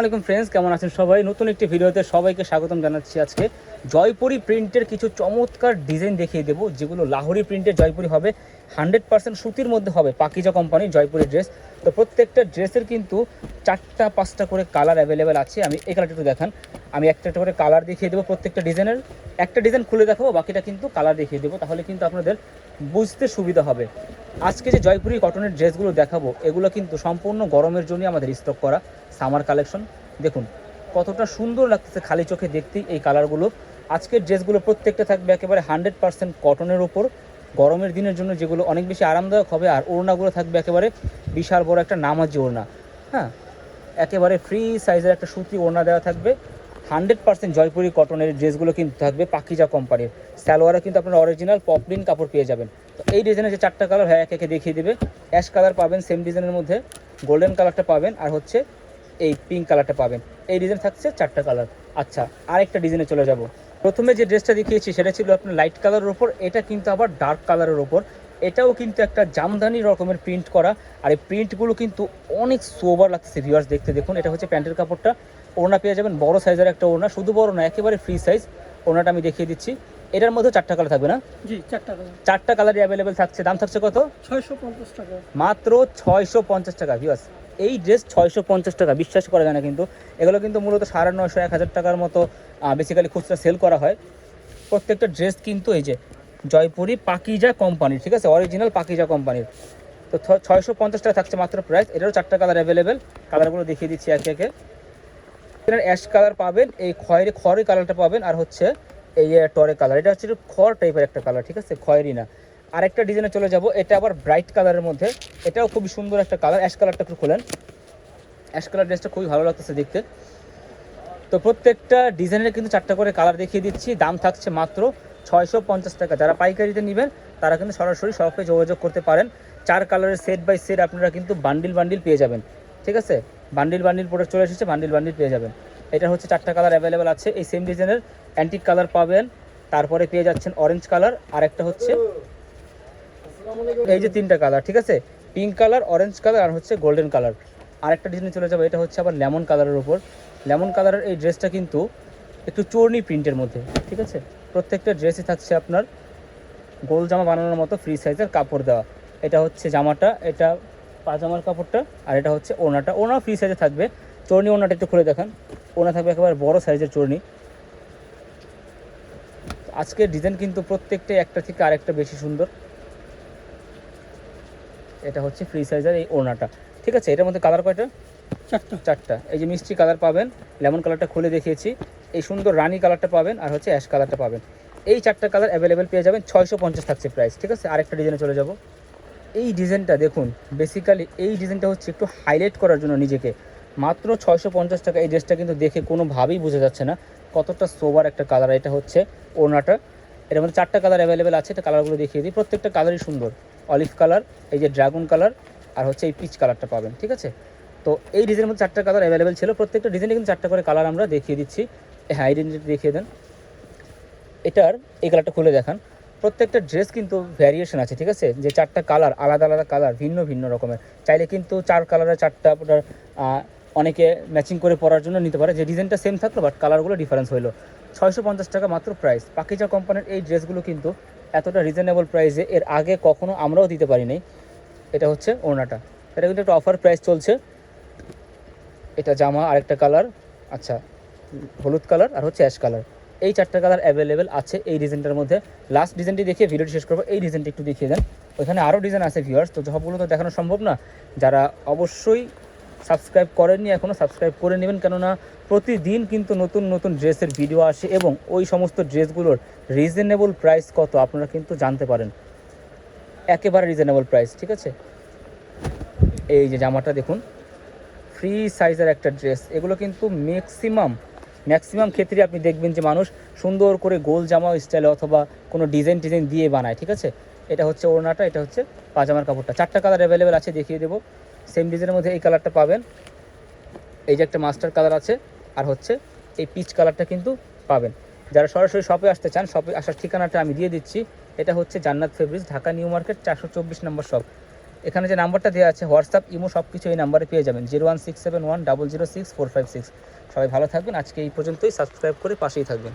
আসসালামাইকুম ফ্রেন্ডস কেমন আছেন সবাই? নতুন একটি ভিডিওতে সবাইকে স্বাগতম জানাচ্ছি আজকে। জয়পুরি প্রিন্টের কিছু চমৎকার ডিজাইন দেখিয়ে দেবো, যেগুলো লাহোরি প্রিন্টের জয়পুরি হবে। হান্ড্রেড পার্সেন্ট সুতির মধ্যে হবে পাকিজা কোম্পানি জয়পুরি ড্রেস তো প্রত্যেকটা ড্রেসের কিন্তু চারটা, পাঁচটা করে কালার অ্যাভেলেবেল আছে, আমি এই কালারটা একটু দেখান। আমি একটা একটা করে কালার দেখিয়ে দেবো প্রত্যেকটা ডিজাইনের। একটা ডিজাইন খুলে দেখাবো, বাকিটা কিন্তু কালার দেখিয়ে দেবো, তাহলে কিন্তু আপনাদের বুঝতে সুবিধা হবে। আজকে যে জয়পুরি কটনের ড্রেসগুলো দেখাবো, এগুলো কিন্তু সম্পূর্ণ গরমের জন্য আমাদের স্টক করা সামার কালেকশন দেখুন, কতটা সুন্দর লাগতেছে খালি চোখে দেখতেই এই কালারগুলো আজকের ড্রেসগুলো প্রত্যেকটা থাকবে একেবারে হান্ড্রেড পার্সেন্ট কটনের ওপর গরমের দিনের জন্য যেগুলো অনেক বেশি আরামদায়ক হবে, আর ওড়নাগুলো থাকবে একেবারে বিশাল বড় একটা নামাজি ওড়না। হ্যাঁ একেবারে ফ্রি সাইজের একটা সুতি ওড়না দেওয়া থাকবে। হান্ড্রেড পার্সেন্ট জয়পুরি কটনের ড্রেসগুলো কিন্তু থাকবে পাকিজা কোম্পানির স্যালোয়ারে কিন্তু আপনারা অরিজিনাল পপলিন কাপড় পেয়ে যাবেন। তো এই ডিজাইনের যে চারটা কালার হয় এক একে দেখিয়ে দেবে। অ্যাশ কালার পাবেন সেম ডিজাইনের মধ্যে গোল্ডেন কালারটা পাবেন আর হচ্ছে এই পিঙ্ক কালারটা পাবেন। এই ডিজাইন থাকছে চারটা কালার আচ্ছা আরেকটা ডিজাইনে চলে যাব। প্রথমে যে ড্রেসটা দেখিয়েছি সেটা ছিল আপনার লাইট কালারের ওপর এটা কিন্তু আবার ডার্ক কালারের ওপর এটাও কিন্তু একটা জামদানি রকমের প্রিন্ট করা। আর এই প্রিন্টগুলো কিন্তু অনেক সোবার লাগতেছে ভিউয়ার্স দেখতে দেখুন। এটা হচ্ছে প্যান্টের কাপড়টা। ওড়না পেয়ে যাবেন বড় সাইজের একটা ওড়না। শুধু বড় না একেবারে ফ্রি সাইজ ওড়নাটা আমি দেখিয়ে দিচ্ছি। এটার মধ্যে চারটা কালার থাকবে না? জি চারটা করে চারটা কালারই অ্যাভেলেবেল থাকছে। দাম থাকছে কত? ছয়শো পঞ্চাশ টাকা। মাত্র ছয়শো পঞ্চাশ টাকা ভিউয়ার্স এই ড্রেস ছয়শো পঞ্চাশ টাকা বিশ্বাস করা যায় না কিন্তু। এগুলো কিন্তু মূলত সাড়ে নয়শো এক হাজার টাকার মতো বেসিক্যালি খুচরা সেল করা হয়। প্রত্যেকটা ড্রেস কিন্তু এই যে জয়পুরি পাকিজা কোম্পানির, ঠিক আছে? অরিজিনাল পাকিজা কোম্পানির। তো ছয়শো পঞ্চাশ টাকা থাকছে মাত্র প্রাইস এটারও চারটা কালার অ্যাভেলেবেল কালারগুলো দেখিয়ে দিচ্ছি একে একে। এখানে অ্যাশ কালার পাবেন, এই খয়েরি খয়েরি কালারটা পাবেন, আর হচ্ছে এই টরে কালার এটা হচ্ছে একটু খড় টাইপের একটা কালার ঠিক আছে? খয়েরি না। আরেকটা ডিজাইনে চলে যাব, এটা আবার ব্রাইট কালারের মধ্যে। এটাও খুবই সুন্দর একটা কালার অ্যাশ কালারটা একটু খোলেন। অ্যাশ কালার ড্রেসটা খুবই ভালো লাগতেছে দেখতে। তো প্রত্যেকটা ডিজাইনের কিন্তু চারটা করে কালার দেখিয়ে দিচ্ছি। দাম থাকছে মাত্র ছয়শো পঞ্চাশ টাকা। যারা পাইকারিতে নেবেন, তারা কিন্তু সরাসরি শপে যোগাযোগ করতে পারেন। চার কালারের সেট বাই সেট আপনারা কিন্তু বান্ডিল বান্ডিল পেয়ে যাবেন। ঠিক আছে? বান্ডিল বান্ডিল প্রোডাক্ট চলে এসেছে বান্ডিল বান্ডিল পেয়ে যাবেন। এটা হচ্ছে চারটা কালার অ্যাভেলেবেল আছে, এই সেম ডিজাইনের অ্যান্টিক কালার পাবেন, তারপরে পেয়ে যাচ্ছেন অরেঞ্জ কালার আর একটা হচ্ছে এই যে তিনটা কালার ঠিক আছে? পিঙ্ক কালার অরেঞ্জ কালার আর হচ্ছে গোল্ডেন কালার আরেকটা ডিজাইন চলে যাবে, এটা হচ্ছে আবার লেমন কালারের উপর। লেমন কালারের এই ড্রেসটা কিন্তু একটু চর্নি প্রিন্টের মধ্যে, ঠিক আছে? প্রত্যেকটা ড্রেসই থাকছে আপনার গোল জামা বানানোর মতো ফ্রি সাইজের কাপড় দেওয়া। এটা হচ্ছে জামাটা, এটা পাজামার কাপড়টা, আর এটা হচ্ছে ওনাটা। ওনা ফ্রি সাইজে থাকবে। চর্নি ওনাটা একটু খুলে দেখান। ওনা থাকবে একেবারে বড় সাইজের চর্নি আজকের ডিজাইন কিন্তু প্রত্যেকটা একটা থেকে আরেকটা বেশি সুন্দর। এটা হচ্ছে ফ্রি সাইজের এই ওড়নাটা ঠিক আছে, এটার মধ্যে কালার কয়টা? চারটা। চারটা। এই যে মিষ্টি কালার পাবেন, লেমন কালারটা খুলে দেখিয়েছি। এই সুন্দর রানি কালারটা পাবেন আর হচ্ছে অ্যাশ কালারটা পাবেন। এই চারটা কালার অ্যাভেলেবেল পেয়ে যাবেন, ছয়শো পঞ্চাশ থাকছে প্রাইস ঠিক আছে? আরেকটা ডিজাইনে চলে যাব। এই ডিজাইনটা দেখুন বেসিক্যালি এই ডিজাইনটা হচ্ছে একটু হাইলাইট করার জন্য নিজেকে। মাত্র ছয়শো পঞ্চাশ টাকা, এই ড্রেসটা কিন্তু দেখে কোনোভাবেই বোঝা যাচ্ছে না। কতটা সোবার একটা কালার এটা হচ্ছে ওড়নাটা। এটার মধ্যে চারটা কালার অ্যাভেলেবেল আছে, এটা কালারগুলো দেখিয়ে দিই। প্রত্যেকটা কালারই সুন্দর। অলিভ কালার এই যে ড্রাগন কালার আর হচ্ছে এই পিচ কালারটা পাবেন, ঠিক আছে? তো এই ডিজাইনের মধ্যে চারটা কালার অ্যাভেলেবেল ছিল। প্রত্যেকটা ডিজাইনে কিন্তু চারটা করে কালার আমরা দেখিয়ে দিচ্ছি। হ্যাঁ এই ডিজাইনটা দেখিয়ে দেন। এটার এই কালারটা খুলে দেখান। প্রত্যেকটা ড্রেস কিন্তু ভ্যারিয়েশন আছে, ঠিক আছে? যে চারটা কালার আলাদা আলাদা কালার ভিন্ন ভিন্ন রকমের। চাইলে কিন্তু চার কালারের চারটা আপনার অনেকে ম্যাচিং করে পরার জন্য নিতে পারে। যে ডিজাইনটা সেম থাকল বাট কালারগুলো ডিফারেন্স হলো ছয়শো পঞ্চাশ টাকা মাত্র প্রাইস পাকিজা কোম্পানির এই ড্রেসগুলো কিন্তু এতটা রিজনেবল প্রাইসে এর আগে কখনো আমরাও দিতে পারি পারিনি এটা হচ্ছে ওড়নাটা। এটা কিন্তু একটা অফার প্রাইস চলছে। এটা জামা, আরেকটা কালার আচ্ছা হলুদ কালার আর হচ্ছে অ্যাশ কালার এই চারটা কালার অ্যাভেলেবেল আছে এই ডিজাইনটার মধ্যে। লাস্ট ডিজাইনটি দেখিয়ে ভিডিওটি শেষ করব, এই ডিজাইনটি একটু দেখিয়ে দেন। ওইখানে আরও ডিজাইন আছে ভিউয়ার্স তো সবগুলো তো দেখানো সম্ভব না। যারা অবশ্যই সাবস্ক্রাইব করেননি এখনও সাবস্ক্রাইব করে নেবেন। কেননা প্রতিদিন কিন্তু নতুন নতুন ড্রেসের ভিডিও আসে এবং ওই সমস্ত ড্রেসগুলোর রিজনেবল প্রাইস কত আপনারা কিন্তু জানতে পারেন। একেবারে রিজনেবল প্রাইস ঠিক আছে? এই যে জামাটা দেখুন। ফ্রি সাইজের একটা ড্রেস এগুলো কিন্তু ম্যাক্সিমাম ম্যাক্সিমাম ক্ষেত্রে আপনি দেখবেন যে মানুষ সুন্দর করে গোল জামা স্টাইলে অথবা কোনো ডিজাইন টিজাইন দিয়ে বানায়, ঠিক আছে? এটা হচ্ছে ওড়নাটা, এটা হচ্ছে পাজামার কাপড়টা। চারটা কালার অ্যাভেলেবেল আছে, দেখিয়ে দেবো। সেম ডিজাইনের মধ্যে এই কালারটা পাবেন। এই যে একটা মাস্টার কালার আছে, আর হচ্ছে এই পিচ কালারটা কিন্তু পাবেন। যারা সরাসরি শপে আসতে চান শপে আসার ঠিকানাটা আমি দিয়ে দিচ্ছি। এটা হচ্ছে জান্নাত ফেব্রিক্স, ঢাকা নিউ মার্কেট, চারশো চব্বিশ নম্বর শপ এখানে যে নাম্বারটা দেওয়া আছে, হোয়াটসঅ্যাপ, ইমো সব কিছু এই নাম্বারে পেয়ে যাবেন। Zero one six seven one double zero six four five six. সবাই ভালো থাকবেন। আজকে এই পর্যন্তই। সাবস্ক্রাইব করে পাশেই থাকবেন।